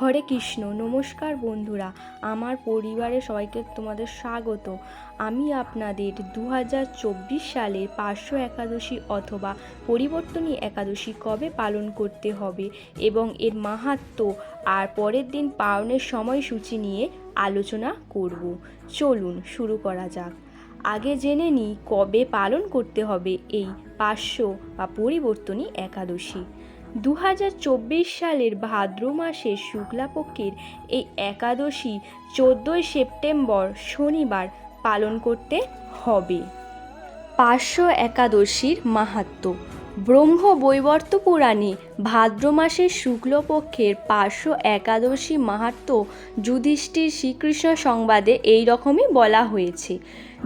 হরে কৃষ্ণ, নমস্কার বন্ধুরা, আমার পরিবারের সবাইকে তোমাদের স্বাগত। আমি আপনাদের দু হাজার চব্বিশ সালের পার্শ্ব একাদশী অথবা পরিবর্তনী একাদশী কবে পালন করতে হবে এবং এর মাহাত্ম্য আর পরের দিন পালনের সময়সূচি নিয়ে আলোচনা করব। চলুন শুরু করা যাক। আগে জেনে নিই কবে পালন করতে হবে এই পার্শ্ব বা পরিবর্তনী একাদশী। দু হাজার চব্বিশ সালের ভাদ্র মাসের শুক্লাপক্ষের এই একাদশী চোদ্দোই সেপ্টেম্বর শনিবার পালন করতে হবে। পার্শ্ব একাদশীর মাহাত্ম্য ব্রহ্ম বৈবর্ত পুরাণে ভাদ্র মাসের শুক্লপক্ষের পার্শ্ব একাদশী মাহাত্ম্য যুধিষ্ঠির শ্রীকৃষ্ণ সংবাদে এই রকমই বলা হয়েছে।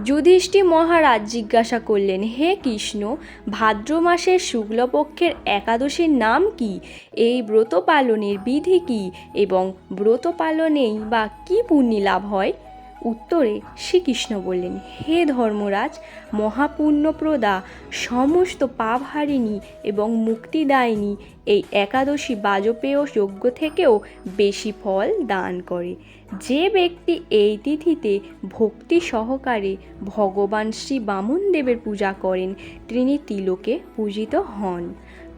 যুধিষ্ঠি মহারাজ জিজ্ঞাসা করলেন, হে কৃষ্ণ, ভাদ্র মাসের শুক্লপক্ষের একাদশীর নাম কি? এই ব্রত পালনের বিধি কি? এবং ব্রত পালনেই বা কী পুণ্যি লাভ হয়? উত্তরে শ্রীকৃষ্ণ বললেন, হে ধর্মরাজ, মহাপুণ্যপ্রদা, সমস্ত পাপহারিণী এবং মুক্তিদায়িনী এই একাদশী বাজপেয় যজ্ঞ থেকেও বেশি ফল দান করে। যে ব্যক্তি এই তিথিতে ভক্তি সহকারে ভগবান শ্রী বামনদেবের পূজা করেন, তিনি তিলকে পূজিত হন।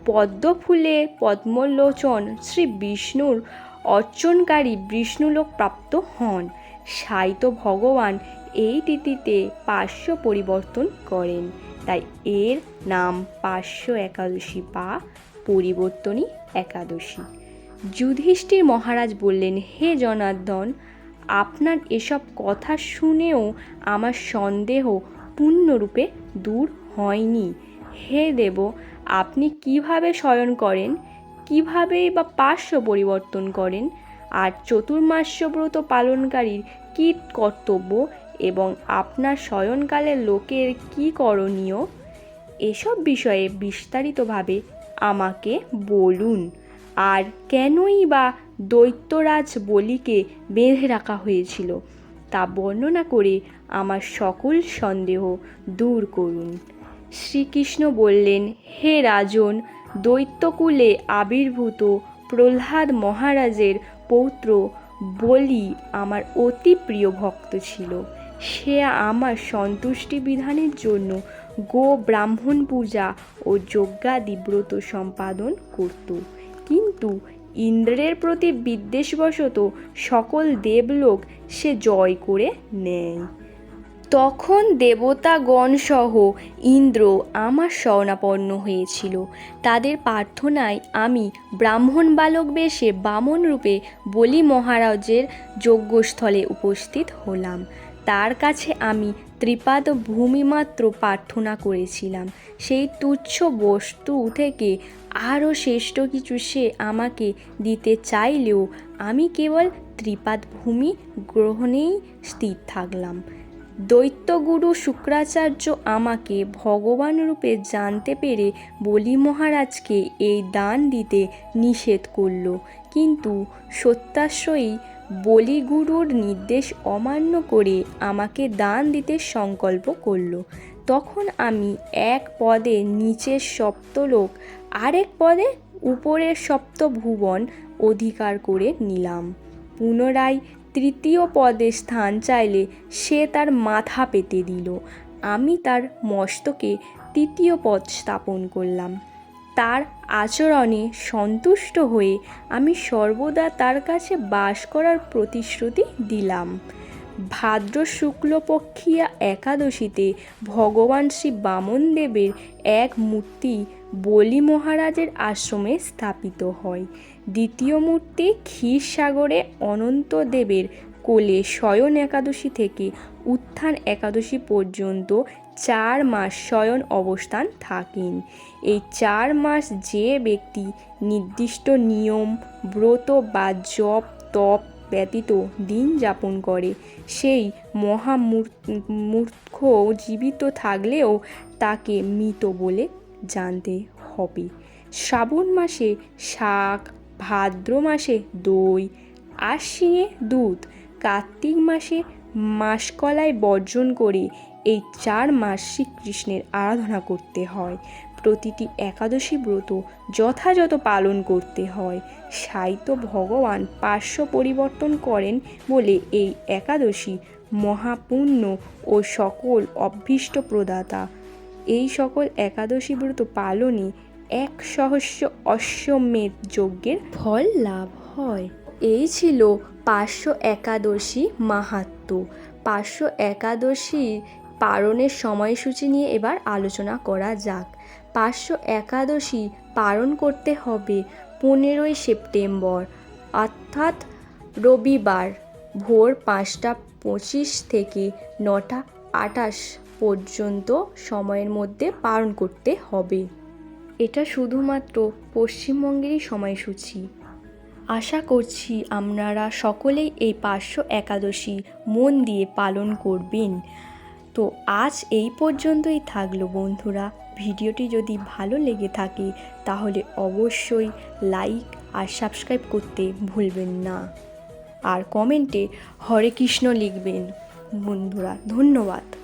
পদ্ম ফুলে পদ্মলোচন শ্রী বিষ্ণুর অর্চনকারী বিষ্ণুলোক প্রাপ্ত হন। সাইত ভগবান এই তিথিতে পার্শ্ব পরিবর্তন করেন। তাই এর নাম পার্শ্ব একাদশী বা পরিবর্তনী একাদশী। যুধিষ্ঠির মহারাজ বললেন, হে জনার্দন, আপনার এসব কথা শুনেও আমার সন্দেহ পূর্ণরূপে দূর হয়নি। হে দেব, আপনি কীভাবে শয়ন করেন? কিভাবেই বা পার্শ্ব পরিবর্তন করেন? আর চতুর্মাস্য ব্রত পালনকারীর কী কর্তব্য এবং আপনার শয়নকালের লোকের কী করণীয়? এসব বিষয়ে বিস্তারিতভাবে আমাকে বলুন। আর কেনই বা দৈত্যরাজ বলিকে বেঁধে রাখা হয়েছিল, তা বর্ণনা করে আমার সকল সন্দেহ দূর করুন। শ্রীকৃষ্ণ বললেন, হে রাজন, দৈত্যকুলে আবির্ভূত প্রহ্লাদ মহারাজের পৌত্র বলি আমার অতি প্রিয় ভক্ত ছিল। সে আমার সন্তুষ্টি বিধানের জন্য গো ব্রাহ্মণ পূজা ও যজ্ঞাদি ব্রত সম্পাদন করত। কিন্তু ইন্দ্রের প্রতি বিদ্বেষবশত সকল দেবলোক সে জয় করে নেয়। তখন দেবতাগণসহ ইন্দ্র আমার শরণাপন্ন হয়েছিল। তাদের প্রার্থনায় আমি ব্রাহ্মণ বালক বেশে বামন রূপে বলি মহারাজের যজ্ঞস্থলে উপস্থিত হলাম। তার কাছে আমি ত্রিপাদ ভূমিমাত্র প্রার্থনা করেছিলাম। সেই তুচ্ছ বস্তু থেকে আরও শ্রেষ্ঠ কিছু সে আমাকে দিতে চাইলেও আমি কেবল ত্রিপাদ ভূমি গ্রহণেই স্থির থাকলাম। দৈত্যগুরু শুক্রাচার্য আমাকে ভগবান রূপে জানতে পেরে বলি মহারাজকে এই দান দিতে নিষেধ করল। কিন্তু সত্যাশ্রয়ী বলিগুরুর নির্দেশ অমান্য করে আমাকে দান দিতে সংকল্প করল। তখন আমি এক পদে নিচের সপ্তলোক, আরেক পদে উপরের সপ্তভুবন অধিকার করে নিলাম। পুনরায় তৃতীয় পদে স্থান চাইলে সে তার মাথা পেতে দিল। আমি তার মস্তকে তৃতীয় পদ স্থাপন করলাম। তার আচরণে সন্তুষ্ট হয়ে আমি সর্বদা তার কাছে বাস করার প্রতিশ্রুতি দিলাম। ভাদ্র শুক্লপক্ষিয়া একাদশীতে ভগবান শ্রী বামনদেবের এক মূর্তি বলি মহারাজের আশ্রমে স্থাপিত হয়। দ্বিতীয় মূর্তি ক্ষীরসাগরে অনন্তদেবের কোলে শয়ন একাদশী থেকে উত্থান একাদশী পর্যন্ত চার মাস শয়ন অবস্থান থাকেন। এই চার মাস যে ব্যক্তি নির্দিষ্ট নিয়ম, ব্রত বা জপ, তপ ব্যতীত দিন যাপন করে। সেই মহামূর্খ জীবিত থাকলেও তাকে মৃত বলে জানতে হবে। শ্রাবণ মাসে শাক, ভাদ্র মাসে দই, আশ্বিনে দুধ, কার্তিক মাসে মাসকলাই বর্জন করে এই চার মাস শ্রীকৃষ্ণের আরাধনা করতে হয়। প্রতিটি একাদশী ব্রত যথাযথ পালন করতে হয়। সাইতো ভগবান পার্শ্ব পরিবর্তন করেন বলে এই একাদশী মহাপুণ্য ও সকল অভীষ্ট প্রদাতা। এই সকল একাদশী ব্রত পালনে এক সহস্র অশ্বমেধ যজ্ঞের ফল লাভ হয়। এই ছিল পার্শ্ব একাদশী মাহাত্ম্য পার্শ্ব একাদশী পালনের সময়সূচি নিয়ে এবার আলোচনা করা যাক। পার্শ্ব একাদশী পালন করতে হবে পনেরোই সেপ্টেম্বর, অর্থাৎ রবিবার ভোর পাঁচটা পঁচিশ থেকে নটা আটাশ পর্যন্ত সময়ের মধ্যে পালন করতে হবে। এটা শুধুমাত্র পশ্চিমবঙ্গেরই সময়সূচি। আশা করছি আপনারা সকলেই এই পার্শ্ব একাদশী মন দিয়ে পালন করবেন। তো আজ এই পর্যন্তই থাকল বন্ধুরা। ভিডিওটি যদি ভালো লেগে থাকে, তাহলে অবশ্যই লাইক আর সাবস্ক্রাইব করতে ভুলবেন না। আর কমেন্টে হরে কৃষ্ণ লিখবেন। বন্ধুরা, ধন্যবাদ।